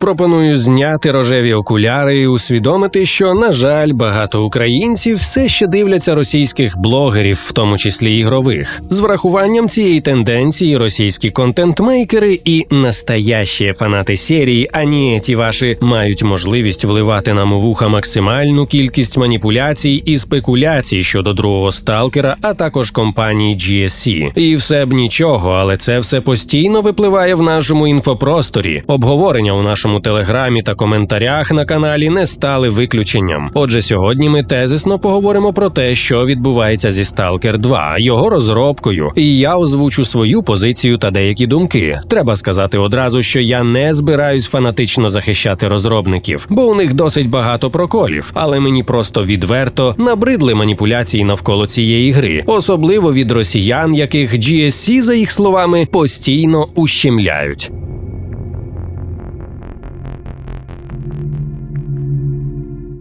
Пропоную зняти рожеві окуляри і усвідомити, що, на жаль, багато українців все ще дивляться російських блогерів, в тому числі ігрових. З врахуванням цієї тенденції російські контентмейкери і настоящі фанати серії, ані ті ваші мають можливість вливати нам у вуха максимальну кількість маніпуляцій і спекуляцій щодо другого сталкера, а також компанії GSC. І все б нічого, але це все постійно випливає в нашому інфопросторі. Обговорення у нашому телеграмі та коментарях на каналі не стали виключенням. Отже, сьогодні ми тезисно поговоримо про те, що відбувається зі Stalker 2, його розробкою, і я озвучу свою позицію та деякі думки. Треба сказати одразу, що я не збираюсь фанатично захищати розробників, бо у них досить багато проколів, але мені просто відверто набридли маніпуляції навколо цієї гри, особливо від росіян, яких GSC, за їх словами, постійно ущемляють.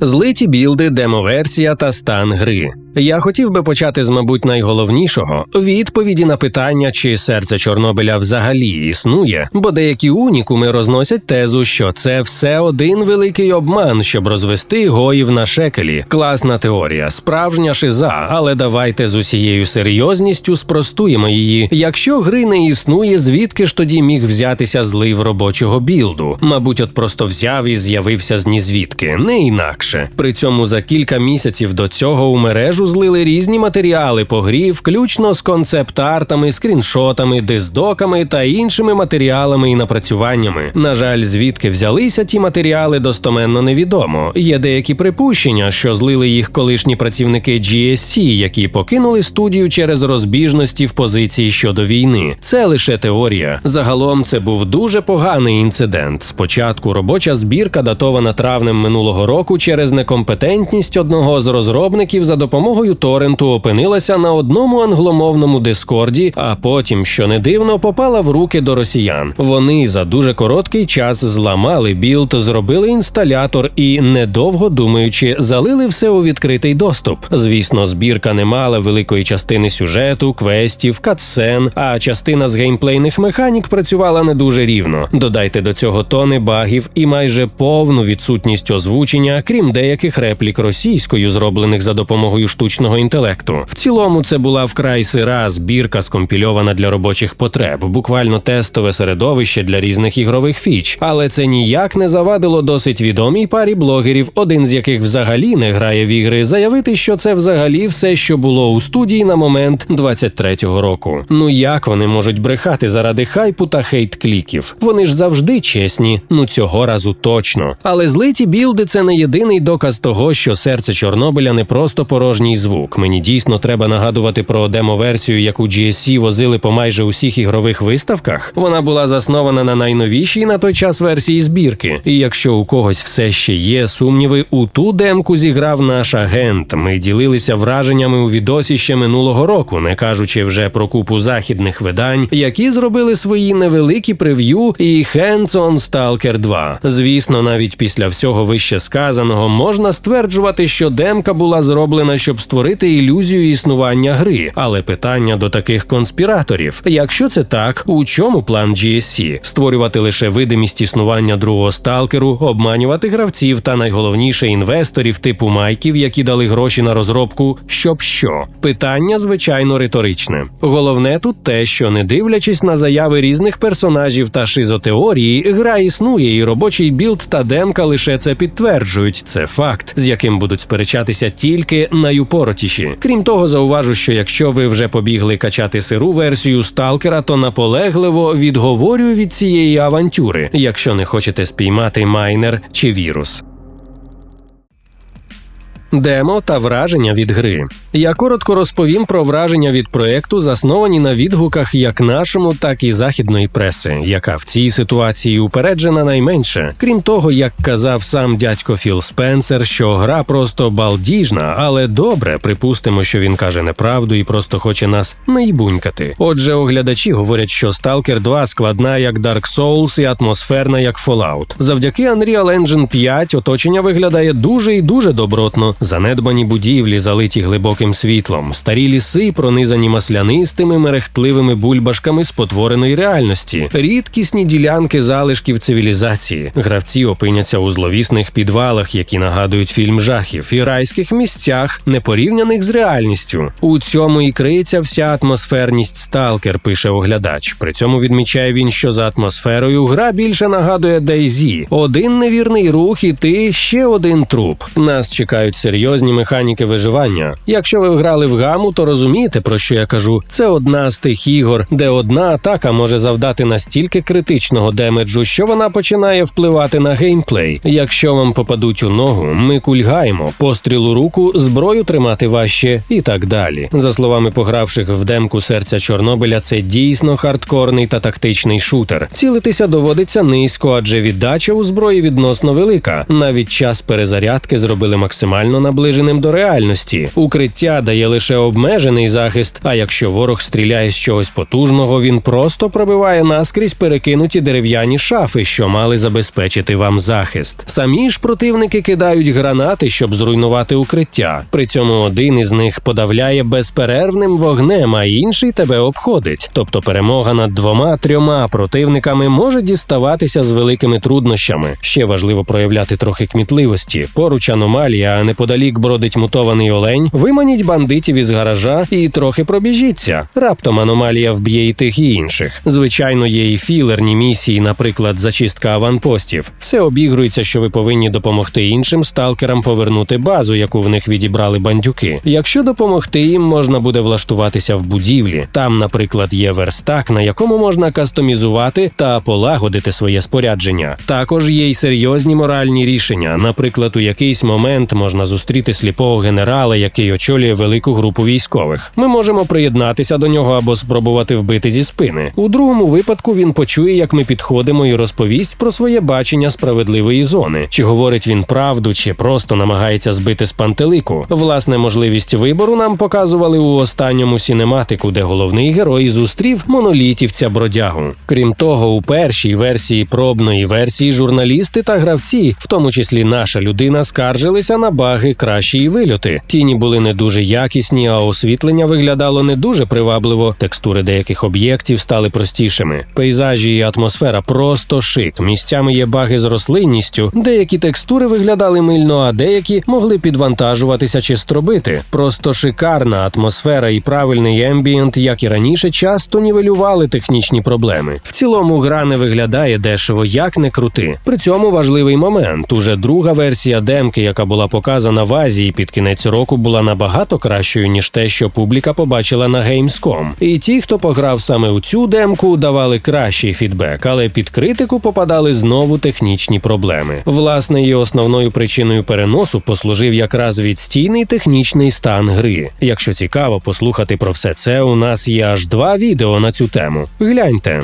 Злиті білди, демоверсія та стан гри. Я хотів би почати з, мабуть, найголовнішого відповіді на питання, чи серце Чорнобиля взагалі існує, бо деякі унікуми розносять тезу, що це все один великий обман, щоб розвести гоїв на шекелі. Класна теорія, справжня шиза, але давайте з усією серйозністю спростуємо її. Якщо гри не існує, звідки ж тоді міг взятися злив робочого білду? Мабуть, от просто взяв і з'явився з нізвідки, не інакше. При цьому за кілька місяців до цього у мережу злили різні матеріали по грі, включно з концепт-артами, скріншотами, диздоками та іншими матеріалами і напрацюваннями. На жаль, звідки взялися ті матеріали, достоменно невідомо. Є деякі припущення, що злили їх колишні працівники GSC, які покинули студію через розбіжності в позиції щодо війни. Це лише теорія. Загалом це був дуже поганий інцидент. Спочатку робоча збірка, датована травнем минулого року, через некомпетентність одного з розробників за допомогою торренту опинилася на одному англомовному дискорді, а потім, що не дивно, попала в руки до росіян. Вони за дуже короткий час зламали білд, зробили інсталятор і, недовго думаючи, залили все у відкритий доступ. Звісно, збірка не мала великої частини сюжету, квестів, катсцен, а частина з геймплейних механік працювала не дуже рівно. Додайте до цього тони багів і майже повну відсутність озвучення, крім деяких реплік російською, зроблених за допомогою штучного інтелекту. В цілому це була вкрай сира збірка, скомпільована для робочих потреб, буквально тестове середовище для різних ігрових фіч. Але це ніяк не завадило досить відомій парі блогерів, один з яких взагалі не грає в ігри, заявити, що це взагалі все, що було у студії на момент 23-го року. Ну як вони можуть брехати заради хайпу та хейт кліків? Вони ж завжди чесні, ну цього разу точно. Але злиті білди це не єдиний доказ того, що серце Чорнобиля не просто порожній звук. Мені дійсно треба нагадувати про демо-версію, яку GSC возили по майже усіх ігрових виставках. Вона була заснована на найновішій на той час версії збірки. І якщо у когось все ще є сумніви, у ту демку зіграв наш агент. Ми ділилися враженнями у відосі ще минулого року, не кажучи вже про купу західних видань, які зробили свої невеликі прев'ю і Hands on Stalker 2. Звісно, навіть після всього вище сказаного можна стверджувати, що демка була зроблена, щоб створити ілюзію існування гри. Але питання до таких конспіраторів: якщо це так, у чому план GSC? створювати лише видимість існування другого сталкеру, обманювати гравців та найголовніше інвесторів типу майків, які дали гроші на розробку, щоб що? Питання звичайно риторичне. Головне тут те, що не дивлячись на заяви різних персонажів та шизотеорії, гра існує, і робочий білд та демка лише це підтверджують. Це факт, з яким будуть сперечатися тільки найупоротіші. Крім того, зауважу, що якщо ви вже побігли качати сиру версію сталкера, то наполегливо відговорюю від цієї авантюри, якщо не хочете спіймати майнер чи вірус. Демо та враження від гри. Я коротко розповім про враження від проекту, засновані на відгуках як нашому, так і західної преси, яка в цій ситуації упереджена найменше. Крім того, як казав сам дядько Філ Спенсер, що гра просто балдіжна, але добре, припустимо, що він каже неправду і просто хоче нас наїбунькати. Отже, оглядачі говорять, що Stalker 2 складна як Dark Souls і атмосферна як Fallout. Завдяки Unreal Engine 5 оточення виглядає дуже і дуже добротно. Занедбані будівлі, залиті глибоким жовтим світлом, старі ліси, пронизані маслянистими мерехтливими бульбашками спотвореної реальності, рідкісні ділянки залишків цивілізації. Гравці опиняться у зловісних підвалах, які нагадують фільм жахів, і райських місцях, непорівняних з реальністю. У цьому і криється вся атмосферність сталкер, пише оглядач. При цьому відмічає він, що за атмосферою гра більше нагадує DayZ. Один невірний рух, і ти ще один труп. Нас чекають серйозні механіки виживання. Якщо ви грали в гаму, то розумієте, про що я кажу. Це одна з тих ігор, де одна атака може завдати настільки критичного демеджу, що вона починає впливати на геймплей. Якщо вам попадуть у ногу, ми кульгаємо, постріл у руку, зброю тримати важче і так далі. За словами погравших в демку серця Чорнобиля, це дійсно хардкорний та тактичний шутер. Цілитися доводиться низько, адже віддача у зброї відносно велика. Навіть час перезарядки зробили максимально наближеним до реальності. Укриття дає лише обмежений захист. А якщо ворог стріляє з чогось потужного, він просто пробиває наскрізь перекинуті дерев'яні шафи, що мали забезпечити вам захист. Самі ж противники кидають гранати, щоб зруйнувати укриття. При цьому один із них подавляє безперервним вогнем, а інший тебе обходить. Тобто перемога над двома-трьома противниками може діставатися з великими труднощами. Ще важливо проявляти трохи кмітливості. Поруч аномалія, а неподалік бродить мутований олень. Виманіть бандитів із гаража і трохи пробіжіться. Раптом аномалія вб'є і тих і інших. Звичайно, є і філерні місії, наприклад, зачистка аванпостів. Все обігрується, що ви повинні допомогти іншим сталкерам повернути базу, яку в них відібрали бандюки. Якщо допомогти їм, можна буде влаштуватися в будівлі. Там, наприклад, є верстак, на якому можна кастомізувати та полагодити своє спорядження. Також є й серйозні моральні рішення. Наприклад, у якийсь момент можна зустріти сліпого генерала, який очолює велику групу військових. Ми можемо приєднатися до нього або спробувати вбити зі спини. У другому випадку він почує, як ми підходимо, і розповість про своє бачення справедливої зони. Чи говорить він правду, чи просто намагається збити з пантелику. Власне, можливість вибору нам показували у останньому сінематику, де головний герой зустрів монолітівця бродягу. Крім того, у першій версії пробної версії журналісти та гравці, в тому числі наша людина, скаржилися на баги кращі вильоти. Тіні були не дуже якісні, а освітлення виглядало не дуже привабливо. Текстури деяких об'єктів стали простішими. Пейзажі і атмосфера просто шик. Місцями є баги з рослинністю. Деякі текстури виглядали мильно, а деякі могли підвантажуватися чи стробити. Просто шикарна атмосфера і правильний ембієнт, як і раніше, часто нівелювали технічні проблеми. В цілому гра не виглядає дешево, як не крути. При цьому важливий момент. Уже друга версія демки, яка була показана в Азії під кінець року, була набагато кращою ніж те, що публіка побачила на Gamescom. І ті, хто пограв саме у цю демку, давали кращий фідбек, але під критику попадали знову технічні проблеми. Власне, її основною причиною переносу послужив якраз відстійний технічний стан гри. Якщо цікаво послухати про все це, у нас є аж два відео на цю тему. Гляньте.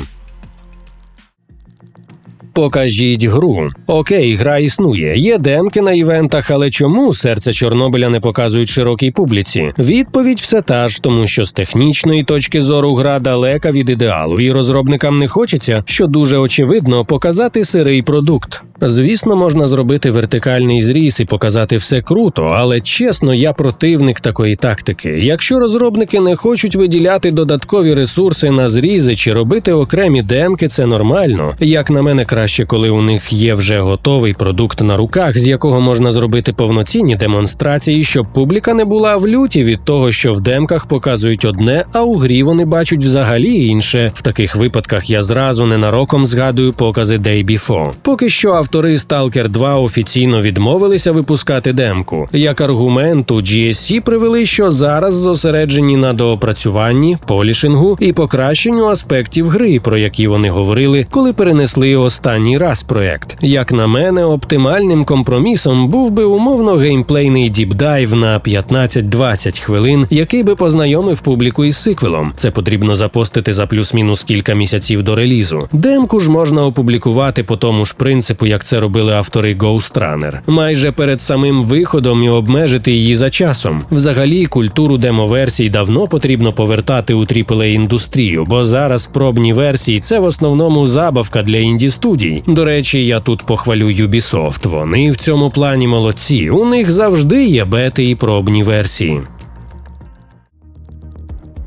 Покажіть гру. Окей, гра існує. Є демки на івентах, але чому серце Чорнобиля не показують широкій публіці? Відповідь все та ж, тому що з технічної точки зору гра далека від ідеалу, і розробникам не хочеться, що дуже очевидно, показати сирий продукт. Звісно, можна зробити вертикальний зріз і показати все круто, але чесно, я противник такої тактики. Якщо розробники не хочуть виділяти додаткові ресурси на зрізи чи робити окремі демки, це нормально. Як на мене, краще, коли у них є вже готовий продукт на руках, з якого можна зробити повноцінні демонстрації, щоб публіка не була в люті від того, що в демках показують одне, а у грі вони бачать взагалі інше. В таких випадках я зразу ненароком згадую покази Day Before. Поки що автори Stalker 2 офіційно відмовилися випускати демку. Як аргумент у GSC привели, що зараз зосереджені на доопрацюванні, полішингу і покращенню аспектів гри, про які вони говорили, коли перенесли останній раз проект. Як на мене, оптимальним компромісом був би умовно геймплейний діпдайв на 15-20 хвилин, який би познайомив публіку із сиквелом. Це потрібно запостити за плюс-мінус кілька місяців до релізу. Демку ж можна опублікувати по тому ж принципу, як це робили автори Ghost Runner. майже перед самим виходом і обмежити її за часом. Взагалі, культуру демоверсій давно потрібно повертати у aaa індустрію, бо зараз пробні версії це в основному забавка для інді студій. До речі, я тут похвалю Ubisoft. Вони в цьому плані молодці. У них завжди є бети і пробні версії.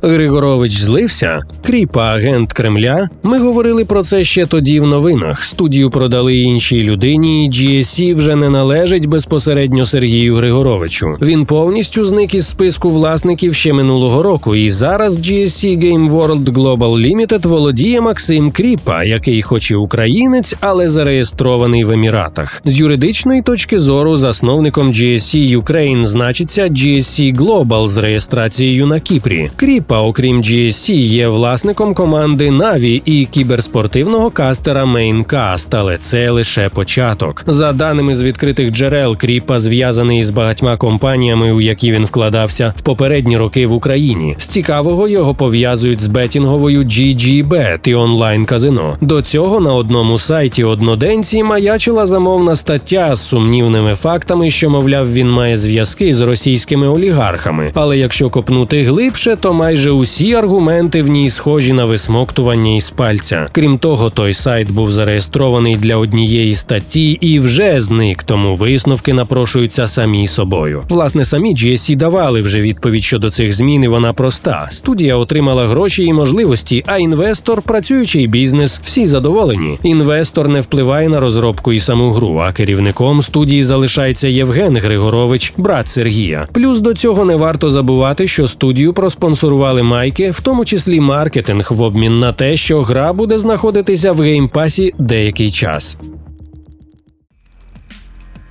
Григорович злився, кріпа агент Кремля. Ми говорили про це ще тоді в новинах. Студію продали іншій людині, і GSC вже не належить безпосередньо Сергію Григоровичу. Він повністю зник із списку власників ще минулого року, і зараз GSC Game World Global Limited володіє Максим Кріпа, який, хоч і українець, але зареєстрований в Еміратах. З юридичної точки зору засновником GSC Ukraine значиться GSC Global з реєстрацією на Кіпрі. Кріпа, окрім GSC, є власником команди Na'Vi і кіберспортивного кастера Maincast, але це лише початок. За даними з відкритих джерел, Кріпа зв'язаний з багатьма компаніями, у які він вкладався в попередні роки в Україні. З цікавого його пов'язують з бетінговою GGBet і онлайн казино. До цього на одному сайті одноденці маячила замовна стаття з сумнівними фактами, що мовляв він має зв'язки з російськими олігархами. Але якщо копнути глибше, то майже усі аргументи в ній схожі на висмоктування із пальця. Крім того, той сайт був зареєстрований для однієї статті і вже зник, тому висновки напрошуються самі собою. Власне, самі GSC давали вже відповідь щодо цих змін. і Вона проста. Студія отримала гроші і можливості, а інвестор, працюючий бізнес, всі задоволені. Інвестор не впливає на розробку і саму гру. А керівником студії залишається Євген Григорович, брат Сергія. Плюс до цього не варто забувати, що студію проспонсорували майки, в тому числі маркетинг, в обмін на те, що гра буде знаходитися в геймпасі деякий час.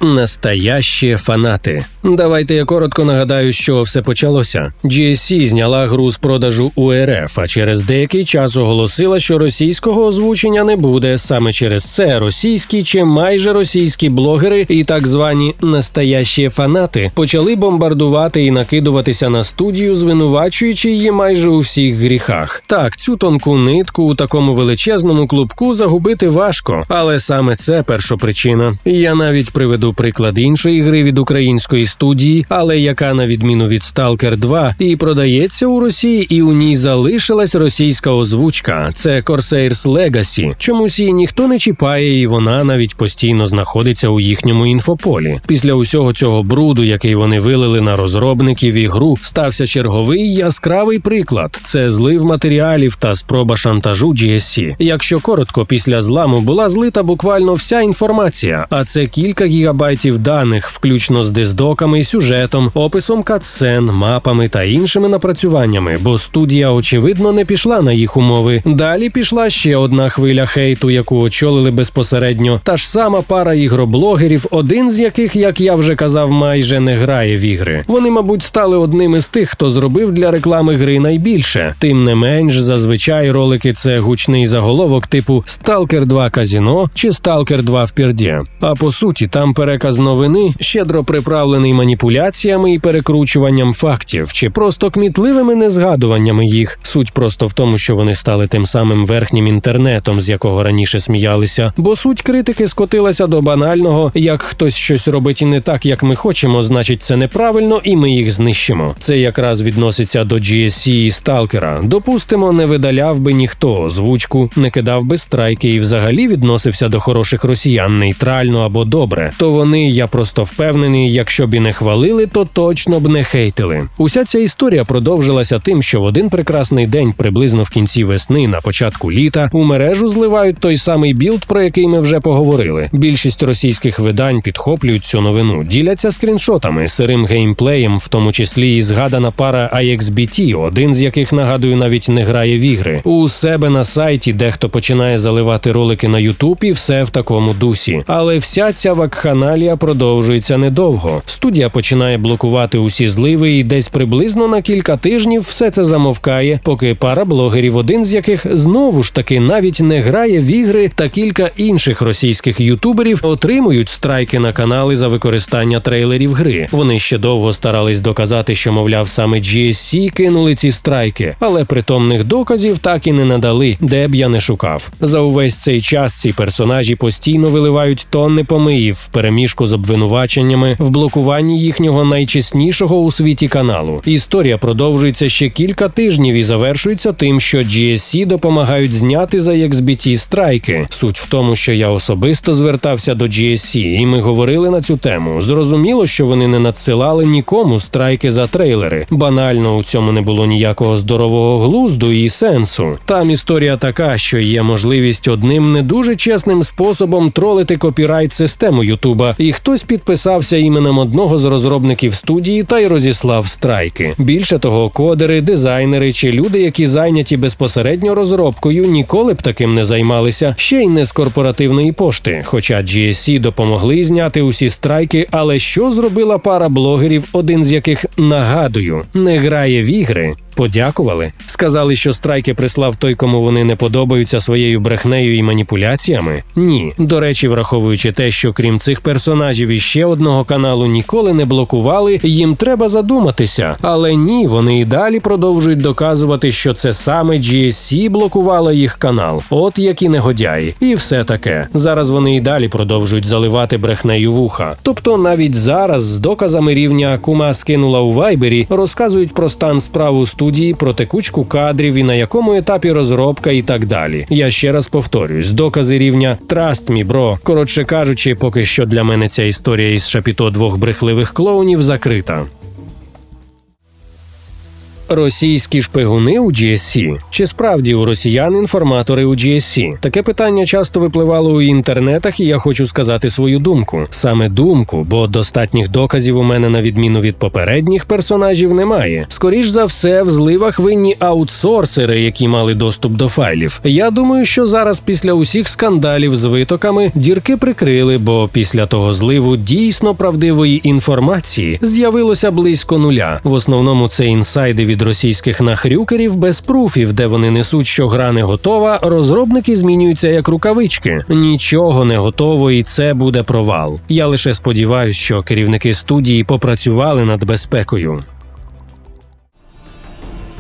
Настоящі фанати. Давайте я коротко нагадаю, що все почалося. GSC зняла гру з продажу у РФ, а через деякий час оголосила, що російського озвучення не буде. Саме через це російські чи майже російські блогери і так звані настоящі фанати почали бомбардувати і накидуватися на студію, звинувачуючи її майже у всіх гріхах. Так, цю тонку нитку у такому величезному клубку загубити важко, але саме це першопричина. Я навіть приведу приклад іншої гри від української студії, але яка, на відміну від Stalker 2, і продається у Росії, і у ній залишилась російська озвучка. Це Corsairs Legacy. Чомусь її ніхто не чіпає, і вона навіть постійно знаходиться у їхньому інфополі. Після усього цього бруду, який вони вилили на розробників і гру, стався черговий яскравий приклад: це злив матеріалів та спроба шантажу GSC. Якщо коротко, після зламу була злита буквально вся інформація, а це кілька гігабайтів даних, включно з диздоками, сюжетом, описом катсцен, мапами та іншими напрацюваннями, бо студія, очевидно, не пішла на їх умови. Далі пішла ще одна хвиля хейту, яку очолили безпосередньо. Та ж сама пара ігроблогерів, один з яких, як я вже казав, майже не грає в ігри. Вони, мабуть, стали одним із тих, хто зробив для реклами гри найбільше. Тим не менш, зазвичай ролики це гучний заголовок типу Stalker 2 Казіно чи Stalker 2 в Пірді. А по суті, там переказ новини щедро приправлений маніпуляціями і перекручуванням фактів, чи просто кмітливими незгадуваннями їх. Суть просто в тому, що вони стали тим самим верхнім інтернетом, з якого раніше сміялися. Бо суть критики скотилася до банального: як хтось щось робить і не так, як ми хочемо, значить це неправильно, і ми їх знищимо. Це якраз відноситься до GSC і Сталкера. Допустимо, не видаляв би ніхто озвучку, не кидав би страйки і взагалі відносився до хороших росіян нейтрально або добре. То вони, я просто впевнений, якщо б і не хвалили, то точно б не хейтили. Уся ця історія продовжилася тим, що в один прекрасний день, приблизно в кінці весни, на початку літа, у мережу зливають той самий білд, про який ми вже поговорили. Більшість російських видань підхоплюють цю новину, діляться скріншотами, сирим геймплеєм, в тому числі і згадана пара IXBT, один з яких нагадую навіть не грає в ігри. У себе на сайті дехто починає заливати ролики на Ютуб і все в такому дусі. Але вся ця вакханалія продовжується недовго. Студія починає блокувати усі зливи, і десь приблизно на кілька тижнів все це замовкає, поки пара блогерів, один з яких знову ж таки навіть не грає в ігри, та кілька інших російських ютуберів отримують страйки на канали за використання трейлерів гри. Вони ще довго старались доказати, що мовляв саме GSC кинули ці страйки, але притомних доказів так і не надали, де б я не шукав. За увесь цей час ці персонажі постійно виливають тонни помиїв в домішку з обвинуваченнями в блокуванні їхнього найчеснішого у світі каналу. Історія продовжується ще кілька тижнів і завершується тим, що GSC допомагають зняти за XBT страйки. Суть в тому, що я особисто звертався до GSC, і ми говорили на цю тему. Зрозуміло, що вони не надсилали нікому страйки за трейлери. Банально у цьому не було ніякого здорового глузду і сенсу. Там історія така, що є можливість одним не дуже чесним способом тролити копірайт систему Ютуба, і хтось підписався іменем одного з розробників студії та й розіслав страйки. Більше того, кодери, дизайнери чи люди, які зайняті безпосередньо розробкою, ніколи б таким не займалися, ще й не з корпоративної пошти. Хоча GSC допомогли зняти усі страйки, але що зробила пара блогерів, один з яких нагадую, не грає в ігри. Подякували, сказали, що страйки прислав той, кому вони не подобаються своєю брехнею і маніпуляціями. Ні, до речі, враховуючи те, що крім цих персонажів і ще одного каналу ніколи не блокували, їм треба задуматися. Але ні, вони і далі продовжують доказувати, що це саме GSC блокувала їх канал. От які негодяї, і все таке. Зараз вони і далі продовжують заливати брехнею вуха. Тобто, навіть зараз з доказами рівня кума скинула у вайбері, розказують про стан справ у студії, про текучку кадрів і на якому етапі розробка і так далі. Я ще раз повторюсь, докази рівня Trust me, bro. Коротше кажучи, поки що для мене ця історія із шапіто двох брехливих клоунів закрита. Російські шпигуни у GSC? Чи справді у росіян інформатори у GSC? Таке питання часто випливало у інтернетах, і я хочу сказати свою думку. Саме думку, бо достатніх доказів у мене на відміну від попередніх персонажів немає. Скоріш за все, в зливах винні аутсорсери, які мали доступ до файлів. Я думаю, що зараз після усіх скандалів з витоками дірки прикрили, бо після того зливу дійсно правдивої інформації з'явилося близько нуля. В основному це інсайди від російських нахрюкерів без пруфів, де вони несуть, що гра не готова. Розробники змінюються як рукавички. Нічого не готово, і це буде провал. Я лише сподіваюся, що керівники студії попрацювали над безпекою.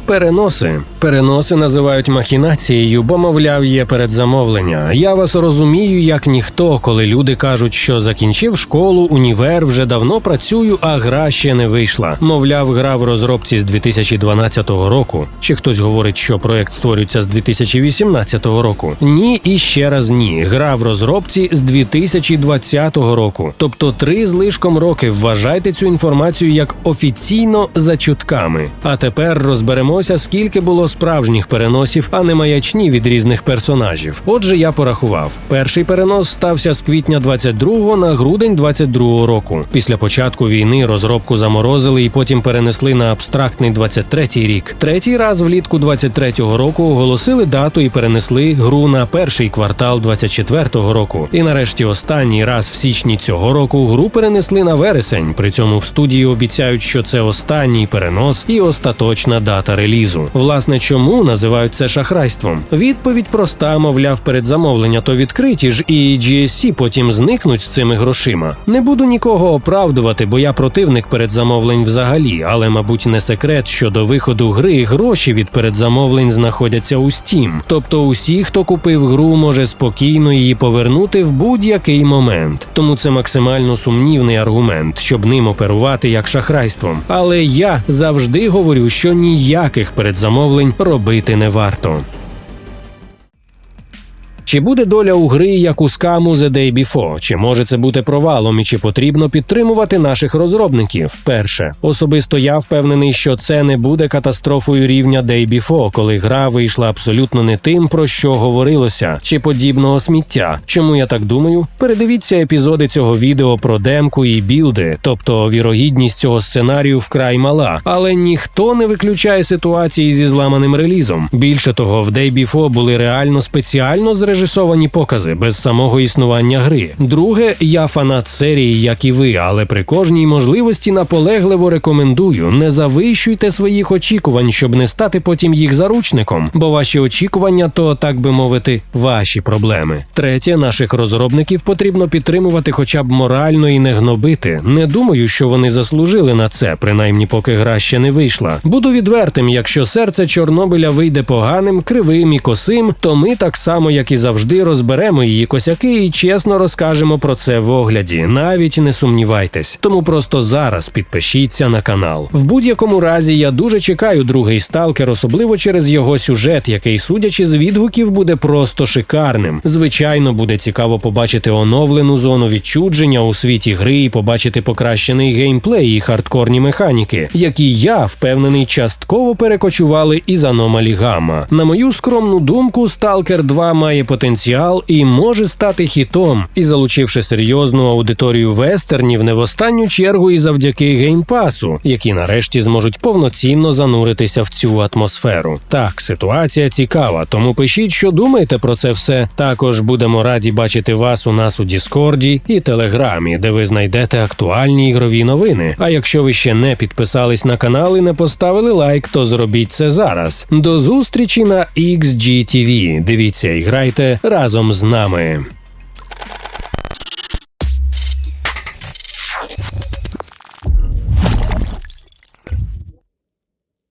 Переноси. Переноси називають махінацією, бо, мовляв, є передзамовлення. Я вас розумію, як ніхто, коли люди кажуть, що закінчив школу, універ, вже давно працюю, а гра ще не вийшла. Мовляв, гра в розробці з 2012 року. Чи хтось говорить, що проект створюється з 2018 року? Ні, і ще раз ні. Гра в розробці з 2020 року. Тобто три з лишком роки. Вважайте цю інформацію як офіційно за чутками. А тепер розберемо дізнаємося, скільки було справжніх переносів, а не маячні від різних персонажів. Отже, я порахував. Перший перенос стався з квітня 22 на грудень 22 року. Після початку війни розробку заморозили і потім перенесли на абстрактний 23-й рік. Третій раз влітку 23-го року оголосили дату і перенесли гру на перший квартал 24-го року. І нарешті останній раз в січні цього року гру перенесли на вересень. При цьому в студії обіцяють, що це останній перенос і остаточна дата релізу релізу. Власне, чому називають це шахрайством? Відповідь проста, мовляв, передзамовлення то відкриті ж, і GSC потім зникнуть з цими грошима. Не буду нікого оправдувати, бо я противник передзамовлень взагалі, але, мабуть, не секрет, що до виходу гри гроші від передзамовлень знаходяться у Steam. Тобто усі, хто купив гру, може спокійно її повернути в будь-який момент. Тому це максимально сумнівний аргумент, щоб ним оперувати як шахрайством. Але я завжди говорю, що ніяк ніяких передзамовлень робити не варто. Чи буде доля у гри як у скаму The Day Before? Чи може це бути провалом і чи потрібно підтримувати наших розробників? Перше, особисто я впевнений, що це не буде катастрофою рівня Day Before, коли гра вийшла абсолютно не тим, про що говорилося, чи подібного сміття. Чому я так думаю? Передивіться епізоди цього відео про демку і білди, тобто вірогідність цього сценарію вкрай мала, але ніхто не виключає ситуації зі зламаним релізом. Більше того, в Day Before були реально спеціально зрежисовані зрежисовані покази без самого існування гри. Друге, я фанат серії, як і ви, але при кожній можливості наполегливо рекомендую: не завищуйте своїх очікувань, щоб не стати потім їх заручником, бо ваші очікування то, так би мовити, ваші проблеми. Третє, наших розробників потрібно підтримувати, хоча б морально і не гнобити. Не думаю, що вони заслужили на це, принаймні поки гра ще не вийшла. Буду відвертим, якщо серце Чорнобиля вийде поганим, кривим і косим, то ми так само, як і завжди розберемо її косяки і чесно розкажемо про це в огляді. Навіть не сумнівайтесь. Тому просто зараз підпишіться на канал. В будь-якому разі я дуже чекаю другий сталкер, особливо через його сюжет, який, судячи з відгуків, буде просто шикарним. Звичайно, буде цікаво побачити оновлену зону відчудження у світі гри і побачити покращений геймплей і хардкорні механіки, які я впевнений частково перекочували із аномалі Гамма. На мою скромну думку, Stalker 2 має потенціал і може стати хітом, і залучивши серйозну аудиторію вестернів, не в останню чергу і завдяки геймпасу, які нарешті зможуть повноцінно зануритися в цю атмосферу. Так, ситуація цікава, тому пишіть, що думаєте про це все. Також будемо раді бачити вас у нас у Діскорді і Телеграмі, де ви знайдете актуальні ігрові новини. А якщо ви ще не підписались на канал і не поставили лайк, то зробіть це зараз. До зустрічі на XGTV. Дивіться і грайте разом з нами.